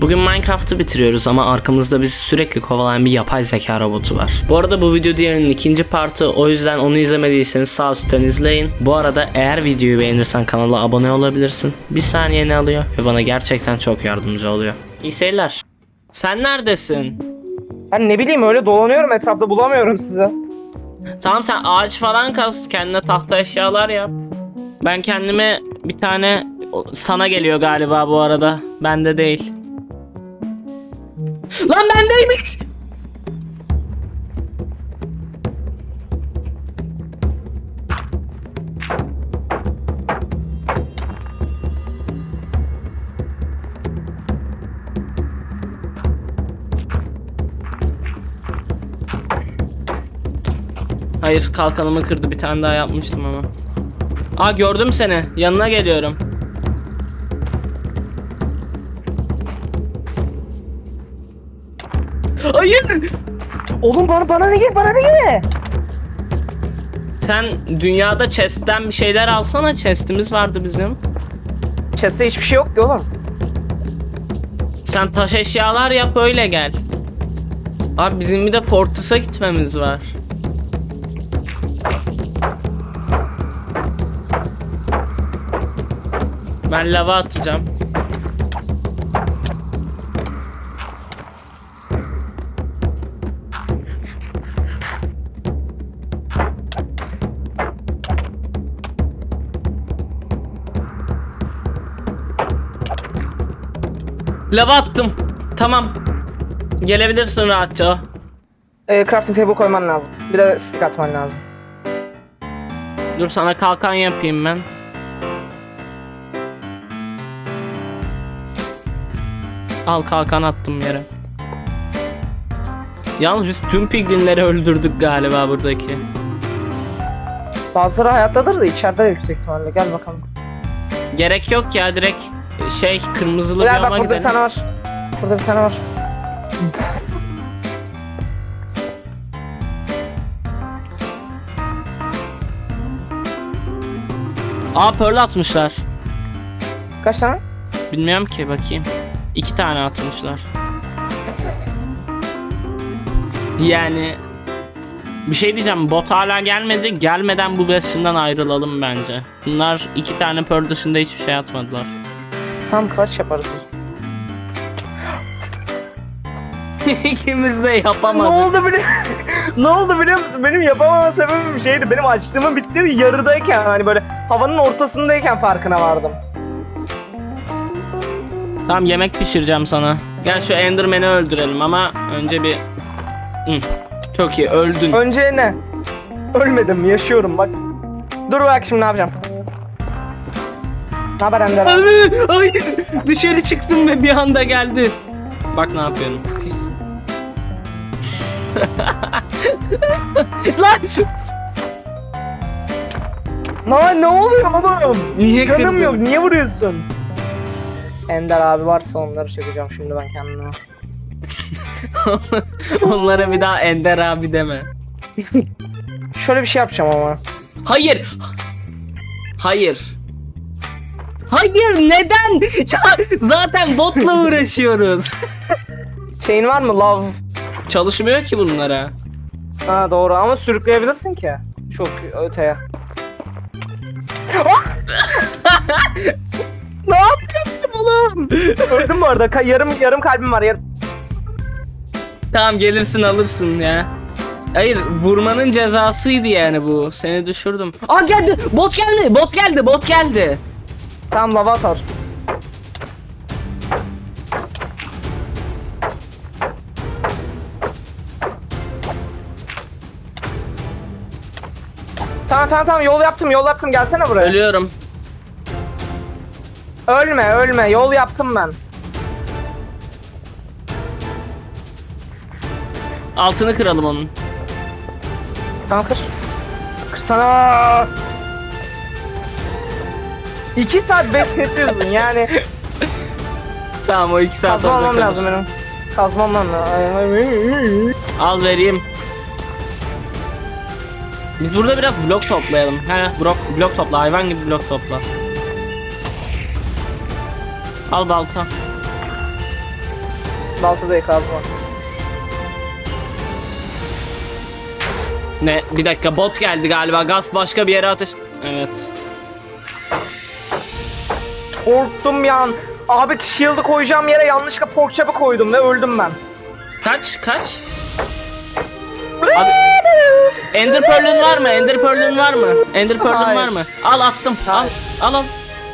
Bugün Minecraft'ı bitiriyoruz ama arkamızda bizi sürekli kovalayan bir yapay zeka robotu var. Bu arada bu video diğerinin ikinci partı o yüzden onu izlemediyseniz sağ üstten izleyin. Bu arada eğer videoyu beğenirsen kanala abone olabilirsin. Bir saniyeni alıyor ve bana gerçekten çok yardımcı oluyor. İyi seyirler. Sen neredesin? Ben ne bileyim öyle dolanıyorum etrafta bulamıyorum sizi. Tamam sen ağaç falan kaz kendine tahta eşyalar yap. Ben kendime bir tane sana geliyor galiba bu arada. Bende değil. Lan bendeymiş. Hayır kalkanımı kırdı bir tane daha yapmıştım ama. Aa gördüm seni. Yanına geliyorum. Hayır. Oğlum bana bana ne gel bana ne gel? Sen dünyada chest'ten bir şeyler alsana. Chest'imiz vardı bizim. Chest'te hiçbir şey yok ki oğlum. Sen taş eşyalar yap öyle gel. Abi bizim bir de Fortress'a gitmemiz var. Ben lava atacağım. Lava attım. Tamam. Gelebilirsin rahatça. Ee, crafting table koyman lazım. Bir de stick atman lazım. Dur sana kalkan yapayım ben. Al kalkan attım yere. Yalnız biz tüm piglinleri öldürdük galiba buradaki. Bazıları hayattadır da içeride yüksek ihtimalle. Gel bakalım. Gerek yok ya direkt şey kırmızılı bir Gel bak ama burada bir gidelim. tane var. Burada bir tane var. Aa pearl atmışlar. Kaç tane? Bilmiyorum ki bakayım. İki tane atmışlar. Yani bir şey diyeceğim bot hala gelmedi. Gelmeden bu beşinden ayrılalım bence. Bunlar iki tane pearl dışında hiçbir şey atmadılar. Tam clutch yaparız. İkimiz de Ne yapamadık. oldu biliyor Ne oldu biliyor musun? Benim yapamama sebebim şeydi. Benim açlığımın bittiği yarıdayken hani böyle havanın ortasındayken farkına vardım. Tamam yemek pişireceğim sana. Gel şu Enderman'i öldürelim ama önce bir... Hı, Çok iyi öldün. Önce ne? Ölmedim, yaşıyorum bak. Dur bak şimdi ne yapacağım. Ne haber Ender? Abi, hayır. Dışarı çıktım ve bir anda geldi. Bak ne yapıyorum. Pis. Lan! Lan ne oluyor oğlum? Niye Canım kırdın? yok, niye vuruyorsun? Ender abi varsa onları çekeceğim şimdi ben kendime. Onlara bir daha Ender abi deme. Şöyle bir şey yapacağım ama. Hayır. Hayır. Hayır neden? Ya, zaten botla uğraşıyoruz. Şeyin var mı love? Çalışmıyor ki bunlara. Ha doğru ama sürükleyebilirsin ki. Çok öteye. Ah! ne yapıyorsun oğlum? Öldüm bu arada. Ka- yarım yarım kalbim var. Yarım. Tamam gelirsin alırsın ya. Hayır vurmanın cezasıydı yani bu. Seni düşürdüm. Aa geldi. Bot geldi. Bot geldi. Bot geldi. Tamam lava atarsın. Tamam tamam tamam yol yaptım yol yaptım gelsene buraya. Ölüyorum. Ölme ölme yol yaptım ben. Altını kıralım onun. Tamam kır. Kırsana. İki saat bekletiyorsun yani. Tamam o iki saat Kazma orada almam kalır. lazım benim. Kazmam lazım. Al vereyim. Biz burada biraz blok toplayalım. He blok, blok topla hayvan gibi blok topla. Al balta. Balta değil kazma. Ne? Bir dakika bot geldi galiba. Gaz başka bir yere atış. Evet. Korktum ya. Abi shield'ı koyacağım yere yanlışlıkla pork chop'ı koydum ve öldüm ben. Kaç kaç? Abi Ender Pearl'ün var mı? Ender Pearl'ün var mı? Ender Pearl'ün var mı? Al attım. Al. Al al.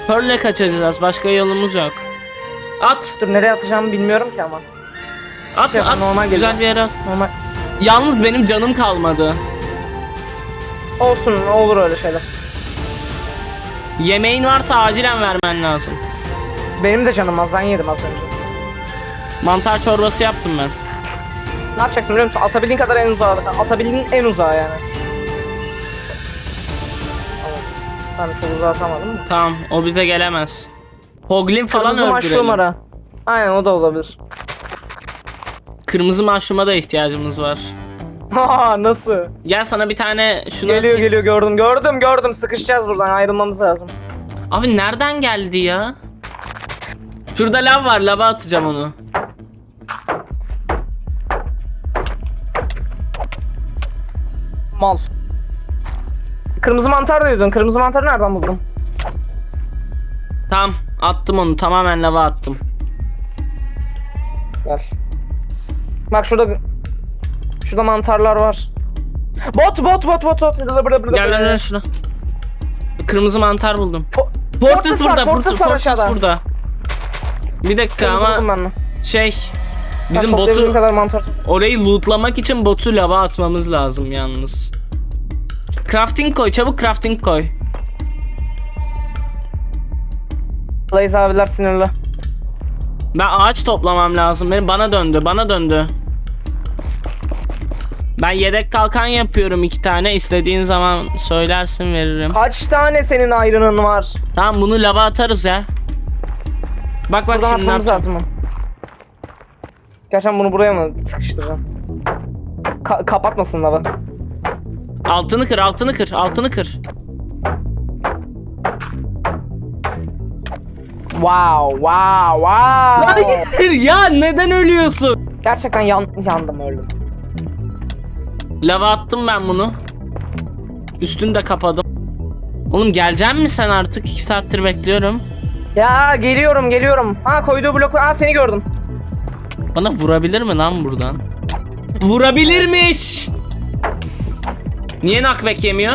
Pearl'e kaçacağız. Başka yolumuz yok. At. Dur nereye atacağımı bilmiyorum ki ama. At Ya, at. normal Güzel geliyor. bir yere at. Normal. Yalnız benim canım kalmadı. Olsun olur öyle şeyler. Yemeğin varsa acilen vermen lazım. Benim de canım az ben yedim az önce. Mantar çorbası yaptım ben. Ne yapacaksın biliyor musun? Atabildiğin kadar en uzağa. Atabildiğin en uzağa yani. Tamam. Ben çok uzağa atamadım mı? Tamam o bize gelemez. Hoglin falan Kırmızı öldürelim. ara. Aynen o da olabilir. Kırmızı maşruma da ihtiyacımız var. Ha nasıl? Gel sana bir tane şunu Geliyor atayım. geliyor gördüm gördüm gördüm sıkışacağız buradan ayrılmamız lazım. Abi nereden geldi ya? Şurada lav var lava atacağım onu. Mal. Kırmızı mantar diyordun. Kırmızı mantarı nereden buldun? Tamam attım onu tamamen lava attım. Gel. Bak şurada şurada mantarlar var. Bot bot bot bot bot. Bıdı bıdı bıdı Gel lan lan şuna. Kırmızı mantar buldum. Po- Fortress Fortress burada, Fortress Fortress, Fortress burada. Bir dakika Kırmızı ama şey bizim botu kadar mantar. orayı lootlamak için botu lava atmamız lazım yalnız. Crafting koy çabuk crafting koy. Blaze abiler sinirli. Ben ağaç toplamam lazım. Benim bana döndü, bana döndü. Ben yedek kalkan yapıyorum iki tane. İstediğin zaman söylersin veririm. Kaç tane senin ayrının var? Tamam bunu lava atarız ya. Bak bak Buradan şimdi ne atmamız yapacağım. lazım. Gerçekten bunu buraya mı sıkıştıracağım? Ka- kapatmasın lava. Altını kır, altını kır, altını kır. Wow, wow, wow. Hayır ya neden ölüyorsun? Gerçekten yan, yandım öldüm. Lava attım ben bunu. Üstünü de kapadım. Oğlum gelecek mi sen artık? 2 saattir bekliyorum. Ya geliyorum geliyorum. Ha koyduğu blok. Ha seni gördüm. Bana vurabilir mi lan buradan? Vurabilirmiş. Niye nakbek yemiyor?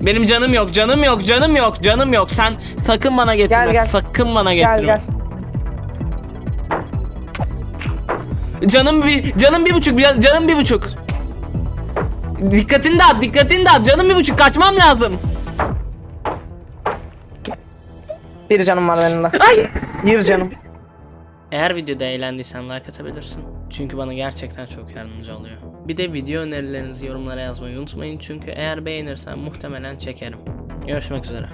Benim canım yok, canım yok, canım yok, canım yok. Sen sakın bana getirme, Gel, gel. sakın bana Gel getirme. gel. Canım bir, canım bir buçuk, canım bir buçuk. Dikkatini dağıt, dikkatini dağıt. Canım bir buçuk, kaçmam lazım. Bir canım var benim de. Ay. Bir canım. Eğer videoda eğlendiysen like atabilirsin. Çünkü bana gerçekten çok yardımcı oluyor. Bir de video önerilerinizi yorumlara yazmayı unutmayın. Çünkü eğer beğenirsen muhtemelen çekerim. Görüşmek üzere.